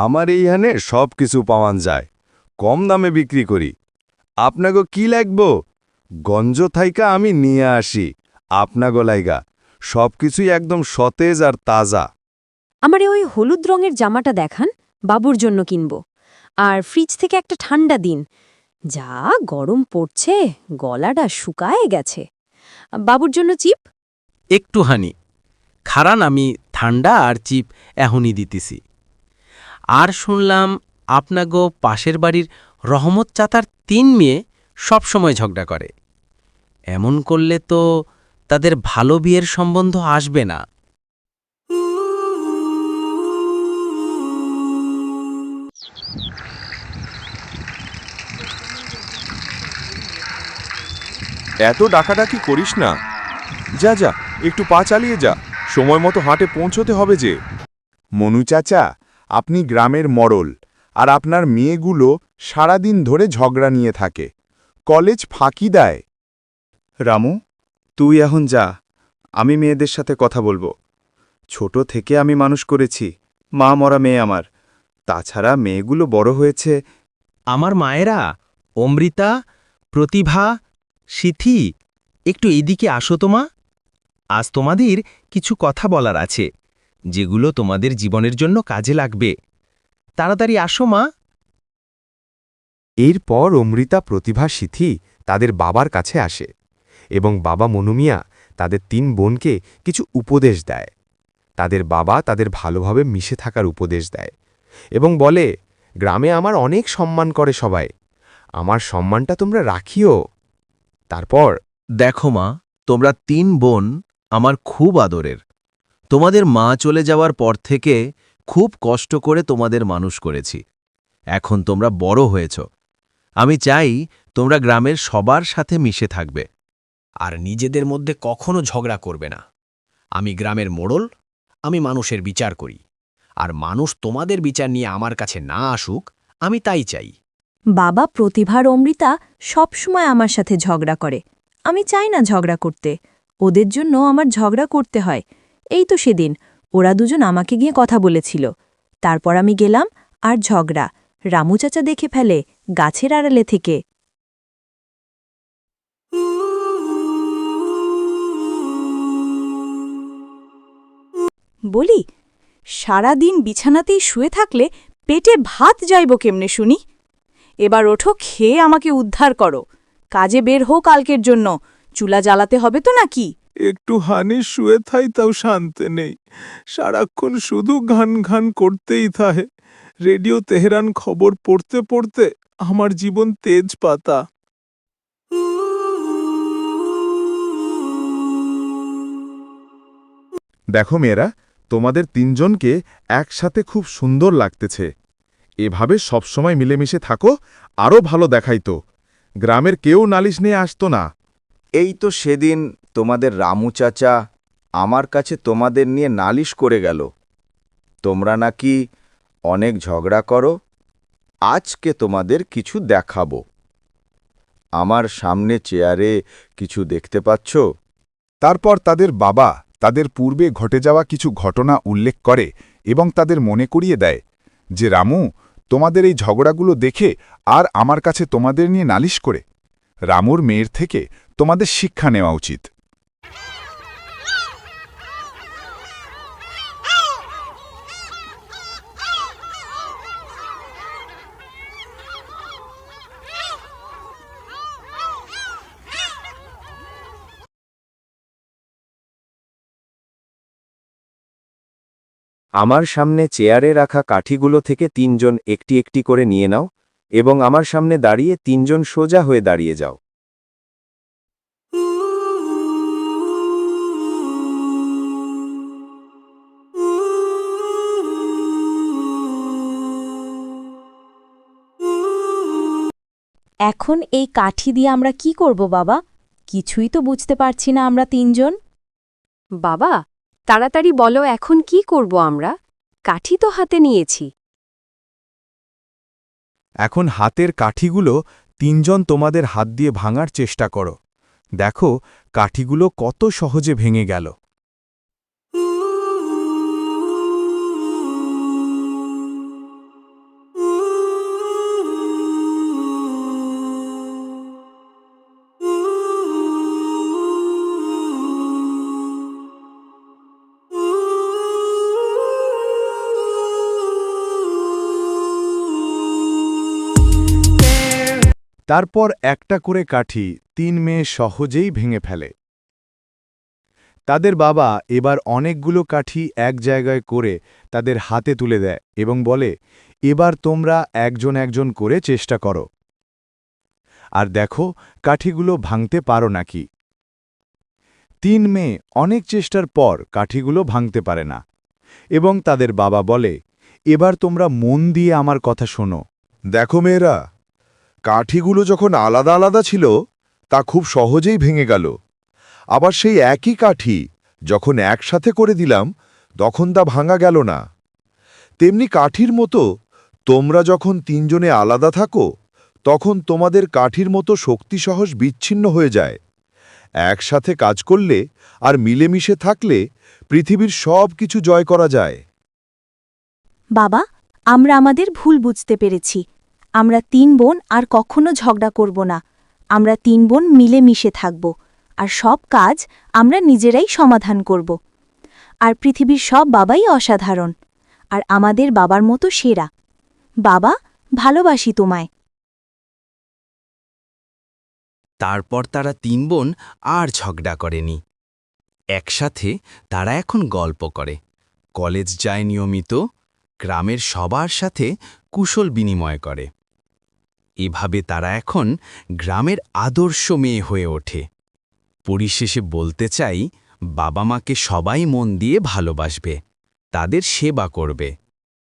আমার এইখানে সব কিছু পাওয়ান যায়। কম দামে বিক্রি করি। আপনাকে কি লাগবো? গঞ্জ থাইকা আমি নিয়ে আসি। আপনাগো লাইগা সব কিছুই একদম সতেজ আর তাজা। আমারে ওই হলুদ রঙের জামাটা দেখান বাবুর জন্য কিনব। আর ফ্রিজ থেকে একটা ঠান্ডা দিন। যা গরম পড়ছে গলাটা শুকায় গেছে। বাবুর জন্য চিপ? একটুহানি খারান আমি ঠান্ডা আর চিপ এখনই দিতেছি। আর শুনলাম আপনাগো পাশের বাড়ির রহমত চাতার তিন মেয়ে সবসময় ঝগড়া করে। এমন করলে তো তাদের ভালো বিয়ের সম্বন্ধ আসবে না। এত ডাকাডাকি করিস না। যা যা, একটু পা চালিয়ে যা। সময় মতো হাটে পৌঁছতে হবে যে। মনু চাচা আপনি গ্রামের মরল আর আপনার মেয়েগুলো সারাদিন ধরে ঝগড়া নিয়ে থাকে। কলেজ ফাঁকি দেয়। রামু তুই এখন যা আমি মেয়েদের সাথে কথা বলব। ছোট থেকে আমি মানুষ করেছি মা মরা মেয়ে আমার। তাছাড়া মেয়েগুলো বড় হয়েছে। আমার মায়েরা অমৃতা প্রতিভা সিথি একটু এদিকে আসো তোমা আজ তোমাদের কিছু কথা বলার আছে। যেগুলো তোমাদের জীবনের জন্য কাজে লাগবে। তাড়াতাড়ি আসো মা। এরপর অমৃতা প্রতিভা সিথি তাদের বাবার কাছে আসে এবং বাবা মনুমিয়া তাদের তিন বোনকে কিছু উপদেশ দেয়। তাদের বাবা তাদের ভালোভাবে মিশে থাকার উপদেশ দেয় এবং বলে গ্রামে আমার অনেক সম্মান করে সবাই। আমার সম্মানটা তোমরা রাখিও। তারপর দেখো মা তোমরা তিন বোন আমার খুব আদরের। তোমাদের মা চলে যাওয়ার পর থেকে খুব কষ্ট করে তোমাদের মানুষ করেছি। এখন তোমরা বড় হয়েছ। আমি চাই তোমরা গ্রামের সবার সাথে মিশে থাকবে। আর নিজেদের মধ্যে কখনো ঝগড়া করবে না। আমি গ্রামের মোড়ল, আমি মানুষের বিচার করি। আর মানুষ তোমাদের বিচার নিয়ে আমার কাছে না আসুক, আমি তাই চাই। বাবা প্রতিভার অমৃতা সবসময় আমার সাথে ঝগড়া করে। আমি চাই না ঝগড়া করতে। ওদের জন্য আমার ঝগড়া করতে হয়। এই তো সেদিন, ওরা দুজন আমাকে গিয়ে কথা বলেছিল। তারপর আমি গেলাম আর ঝগড়া, রামু চাচা দেখে ফেলে গাছের আড়ালে থেকে। বলি, সারাদিন বিছানাতেই শুয়ে থাকলে পেটে ভাত যাইব কেমনে শুনি? এবার ওঠো, খেয়ে আমাকে উদ্ধার করো। কাজে বের হো কালকের জন্য। চুলা জ্বালাতে হবে তো নাকি? একটু হানি শুয়ে থাই, তাও শান্তে নেই। সারাক্ষণ শুধু ঘান ঘান করতেই থাহে। রেডিও তেহরান খবর পড়তে পড়তে আমার জীবন তেজ পাতা দেখো মেয়েরা, তোমাদের তিনজনকে একসাথে খুব সুন্দর লাগতেছে। এভাবে সবসময় মিলেমিশে থাকো আরও ভালো দেখাইতো। গ্রামের কেউ নালিশ নিয়ে আসতো না। এই তো সেদিন তোমাদের রামু চাচা আমার কাছে তোমাদের নিয়ে নালিশ করে গেল। তোমরা নাকি অনেক ঝগড়া করো, আজকে তোমাদের কিছু দেখাবো। আমার সামনে চেয়ারে কিছু দেখতে পাচ্ছ? তারপর তাদের বাবা তাদের পূর্বে ঘটে যাওয়া কিছু ঘটনা উল্লেখ করে এবং তাদের মনে করিয়ে দেয় যে, রামু, তোমাদের এই ঝগড়াগুলো দেখে আর আমার কাছে তোমাদের নিয়ে নালিশ করে। রামুর মেয়ের থেকে তোমাদের শিক্ষা নেওয়া উচিত। আমার সামনে চেয়ারে রাখা কাঠিগুলো থেকে তিনজন একটি একটি করে নিয়ে নাও, এবং আমার সামনে দাঁড়িয়ে তিনজন সোজা হয়ে দাঁড়িয়ে যাও। এখন এই কাঠি দিয়ে আমরা কি করব বাবা? কিছুই তো বুঝতে পারছি না আমরা তিনজন। বাবা তাড়াতাড়ি বলো এখন কি করব আমরা? কাঠি তো হাতে নিয়েছি। এখন হাতের কাঠিগুলো তিনজন তোমাদের হাত দিয়ে ভাঙার চেষ্টা করো। দেখো কাঠিগুলো কত সহজে ভেঙে গেল। তারপর একটা করে কাঠি তিন মেয়ে সহজেই ভেঙে ফেলে। তাদের বাবা এবার অনেকগুলো কাঠি এক জায়গায় করে তাদের হাতে তুলে দেয় এবং বলে, এবার তোমরা একজন একজন করে চেষ্টা করো। আর দেখো, কাঠিগুলো ভাঙতে পারো নাকি? তিন মেয়ে অনেক চেষ্টার পর কাঠিগুলো ভাঙতে পারে না এবং তাদের বাবা বলে, এবার তোমরা মন দিয়ে আমার কথা শোনো। দেখো মেয়েরা কাঠিগুলো যখন আলাদা আলাদা ছিল, তা খুব সহজেই ভেঙে গেল। আবার সেই একই কাঠি যখন একসাথে করে দিলাম, তখন তা ভাঙা গেল না। তেমনি কাঠির মতো তোমরা যখন তিনজনে আলাদা থাকো, তখন তোমাদের কাঠির মতো শক্তি সহজ বিচ্ছিন্ন হয়ে যায়। একসাথে কাজ করলে আর মিলেমিশে থাকলে পৃথিবীর সব কিছু জয় করা যায়। বাবা, আমরা আমাদের ভুল বুঝতে পেরেছি। আমরা তিন বোন আর কখনো ঝগড়া করব না। আমরা তিন বোন মিলে মিশে থাকব। আর সব কাজ আমরা নিজেরাই সমাধান করব। আর পৃথিবীর সব বাবাই অসাধারণ। আর আমাদের বাবার মতো সেরা। বাবা, ভালোবাসি তোমায়। তারপর তারা তিন বোন আর ঝগড়া করেনি। একসাথে তারা এখন গল্প করে। কলেজ যায় নিয়মিত, গ্রামের সবার সাথে কুশল বিনিময় করে। এভাবে তারা এখন গ্রামের আদর্শ মেয়ে হয়ে ওঠে। পরিশেষে বলতে চাই বাবা মাকে সবাই মন দিয়ে ভালোবাসবে, তাদের সেবা করবে।